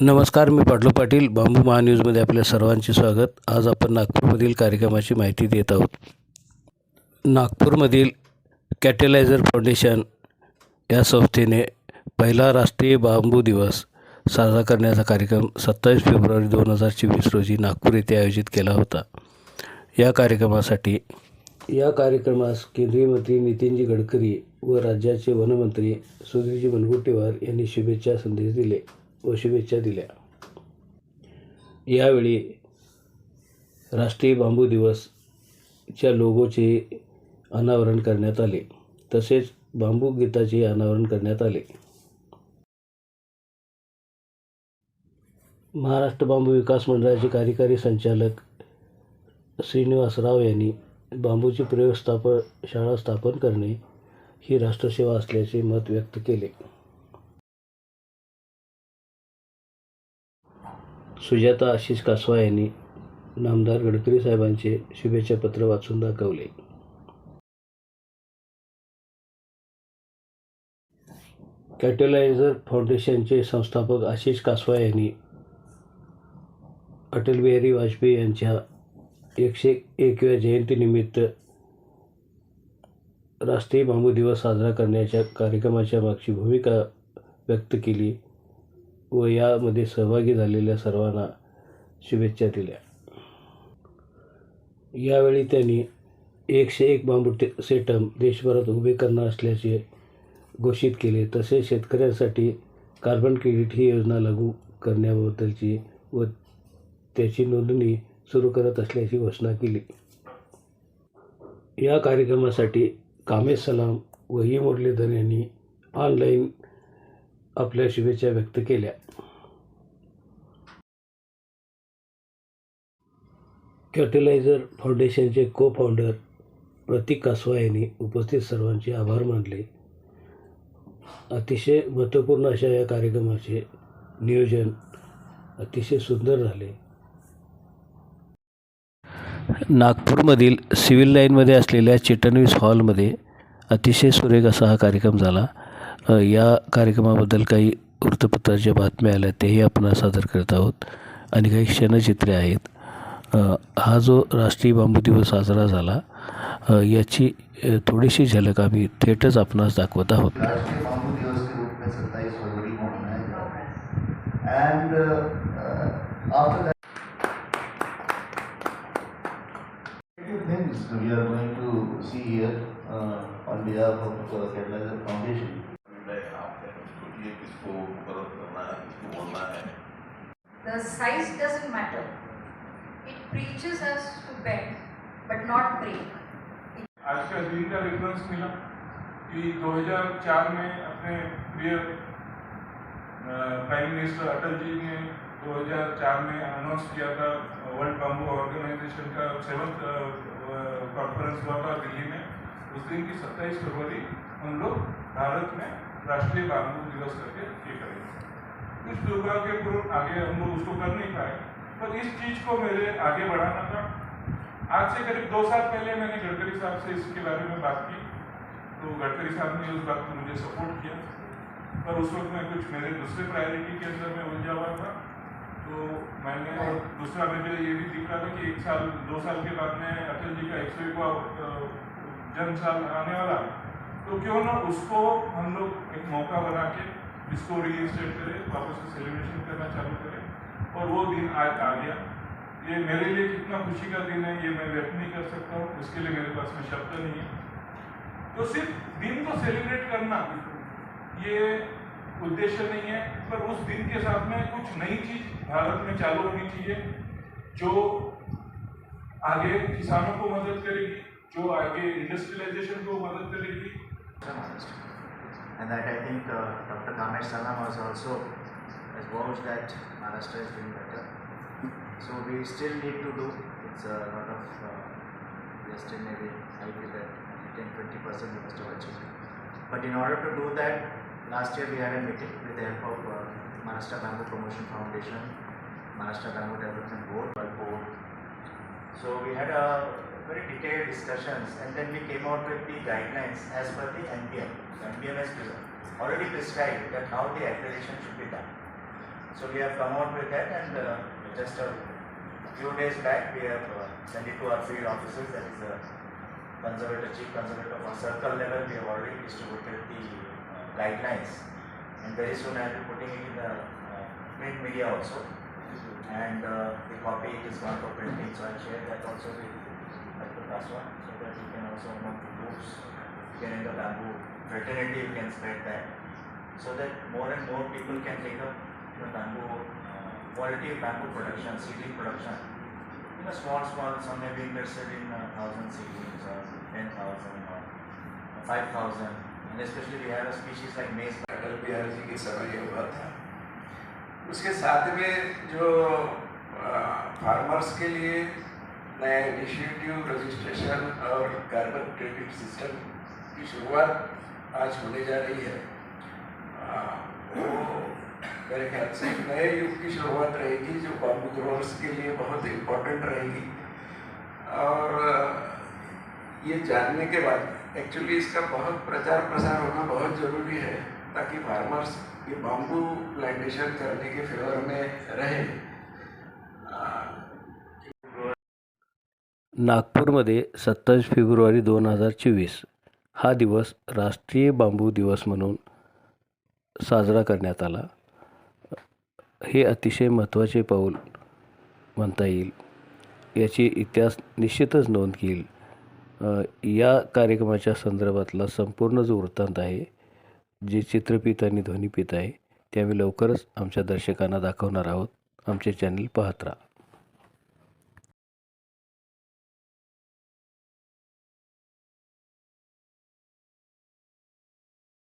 नमस्कार मी पाटलो पाटील बांबू महान्यूजमध्ये आपल्या सर्वांचे स्वागत. आज आपण नागपूरमधील कार्यक्रमाची माहिती देत आहोत. नागपूरमधील कॅटेलायझर फाउंडेशन या संस्थेने पहिला राष्ट्रीय बांबू दिवस साजरा करण्याचा कार्यक्रम सत्तावीस फेब्रुवारी दोन हजार चोवीस रोजी नागपूर येथे आयोजित केला होता. या कार्यक्रमासाठी या कार्यक्रमास केंद्रीय मंत्री नितीनजी गडकरी व राज्याचे वनमंत्री सुधीरजी मनगुट्टीवार यांनी शुभेच्छा संदेश दिले. व शुभेच्छा दिल्या. यावेळी राष्ट्रीय बांबू दिवसच्या लोगोचे अनावरण करण्यात आले. तसेच बांबू गीताचे अनावरण करण्यात आले. महाराष्ट्र बांबू विकास मंडळाचे कार्यकारी संचालक श्रीनिवास राव यांनी बांबूची प्रयोगस्थापन शाळा स्थापन करणे ही राष्ट्रसेवा असल्याचे मत व्यक्त केले. सुजाता आशिष कासवा यांनी नामदार गडकरी साहेबांचे शुभेच्छा पत्र वाचून दाखवले. कॅटेलायझर फाउंडेशनचे संस्थापक आशिष कासवा यांनी अटल बिहारी वाजपेयी यांच्या एकशे एकव्या जयंतीनिमित्त राष्ट्रीय बांबू दिवस साजरा करण्याच्या कार्यक्रमाच्या मागची भूमिका व्यक्त केली. व यामध्ये सहभागी झालेल्या सर्वांना शुभेच्छा दिल्या. यावेळी त्यांनी एकशे एक बांबू टे सेटम देशभरात उभे करणार असल्याचे घोषित केले. तसेच शेतकऱ्यांसाठी कार्बन क्रेडिट ही योजना लागू करण्याबद्दलची व त्याची नोंदणी सुरू करत असल्याची घोषणा केली. या कार्यक्रमासाठी कामेश सलाम व ई मुरलीधर यांनी ऑनलाईन आपल्या शुभेच्छा व्यक्त केल्या. कॅटलायझर फाउंडेशनचे को फाउंडर प्रतीक कासवा यांनी उपस्थित सर्वांचे आभार मानले. अतिशय महत्त्वपूर्ण अशा या कार्यक्रमाचे नियोजन अतिशय सुंदर झाले. नागपूरमधील सिव्हिल लाईनमध्ये असलेल्या चिटणवीस हॉलमध्ये अतिशय सुरेख असा हा कार्यक्रम झाला. या कार्यक्रमाबद्दल काही वृत्तपत्राच्या बातम्या आल्या तेही आपण सादर करत आहोत. आणि काही क्षणचित्रे आहेत. हा जो राष्ट्रीय बांबू दिवस साजरा झाला याची थोडीशी झलक आम्ही थेटच आपणास दाखवत आहोत. things we are going to see here uh, on behalf of the Kerala Foundation. ये किसको मुकर्रर करना है किसको बोलना है The size doesn't matter. It preaches us to bend, but not break. आज का दिन का रेफरेंस मिला कि 2004 में अपने प्रिय प्राइम मिनिस्टर अटल जी ने 2004 में अनाउंस किया था वर्ल्ड बाम्बू ऑर्गेनाइजेशन का सेवन्थ कॉन्फ्रेंस हुआ था दिल्ली में उस दिन की 27 फरवरी हम लोग भारत में राष्ट्रीय बाम्बू दिवस करके ये करेंगे। कुछ दुर्भाग्यपूर्ण आगे हम लोग उसको कर नहीं पाए, पर इस चीज़ को मेरे आगे बढ़ाना था। आज से करीब दो साल पहले मैंने गडकरी साहब से इसके बारे में बात की। तो गडकरी साहब ने उस बात को मुझे सपोर्ट किया, पर उस वक्त मैं कुछ मेरे दूसरे प्रायोरिटी के अंदर में उलझा हुआ था। तो मैंने और दूसरा मुझे ये भी दिख रहा था कि एक साल, दो साल के बाद में अटल जी का एक सौ जन्म साल आने वाला है। तो क्यों ना उसको हम लोग एक मौका बना के इसको रीइंस्टेट करें, वापस से सेलिब्रेशन करना चालू करें। और वो दिन आज आ गया। ये मेरे लिए कितना खुशी का दिन है, ये मैं व्यक्त नहीं कर सकता हूँ। इसके लिए मेरे पास में शब्द नहीं है। तो सिर्फ़ दिन को सेलिब्रेट करना ये उद्देश्य नहीं है, पर उस दिन के साथ में कुछ नई चीज़ भारत में चालू होनी चाहिए, जो आगे किसानों को मदद करेगी, जो आगे इंडस्ट्रियलाइजेशन को मदद करेगी And that I think uh, Dr. Kamesh Salam was also has vouched that Maharashtra is doing better. So we still need to do. It's a lot of uh, we are still maybe I feel that 10 20 percent we must have achieved. But in order to do that, last year we had a meeting with the help of uh, Maharashtra Bamboo Promotion Foundation, Maharashtra Bamboo Development Board, Board. So we had a very detailed discussions and then we came out with the guidelines as per the NPM. The NPM has already prescribed that how the accreditation should be done. So we have come out with that and uh, just a few days back we have uh, sent it to our field officers that is the conservator, chief conservator on circle level we have already distributed the uh, guidelines and very soon I will be putting it in the uh, print media also and uh, the copy is gone for printing so I'll share that also with Dr. Kaswa so that you can also among the groups you can in the bamboo fraternity you can spread that so that more and more people can take up the bamboo uh, quality of bamboo production, seedling production. You know, small, small, some may be interested in uh, thousand seedlings or ten thousand or five thousand. And especially we have a species like maize. Atal Bihari ji के समय हुआ था उसके साथ में जो farmers के लिए नया इनिशिएटिव रजिस्ट्रेशन और कार्बन क्रेडिट सिस्टम की शुरुआत आज होने जा रही है। वो मेरे ख्याल से नए युग की शुरुआत रहेगी जो बाम्बू ग्रोवर्स के लिए बहुत इम्पोर्टेंट रहेगी। और ये जानने के बाद एक्चुअली इसका बहुत प्रचार प्रसार होना बहुत ज़रूरी है, ताकि फार्मर्स ये बाम्बू प्लांटेशन करने के फेवर में रहे। नागपूरमध्ये सत्तावीस फेब्रुवारी दोन हजार चोवीस हा दिवस राष्ट्रीय बांबू दिवस म्हणून साजरा करण्यात आला. हे अतिशय महत्त्वाचे पाऊल म्हणता येईल. याची इतिहास निश्चितच नोंद घेईल. या कार्यक्रमाच्या संदर्भातला संपूर्ण जो वृत्तांत आहे जे चित्रपीत आणि ध्वनिफित आहे ते आम्ही लवकरच आमच्या दर्शकांना दाखवणार आहोत. आमचे चॅनल पाहत राहा.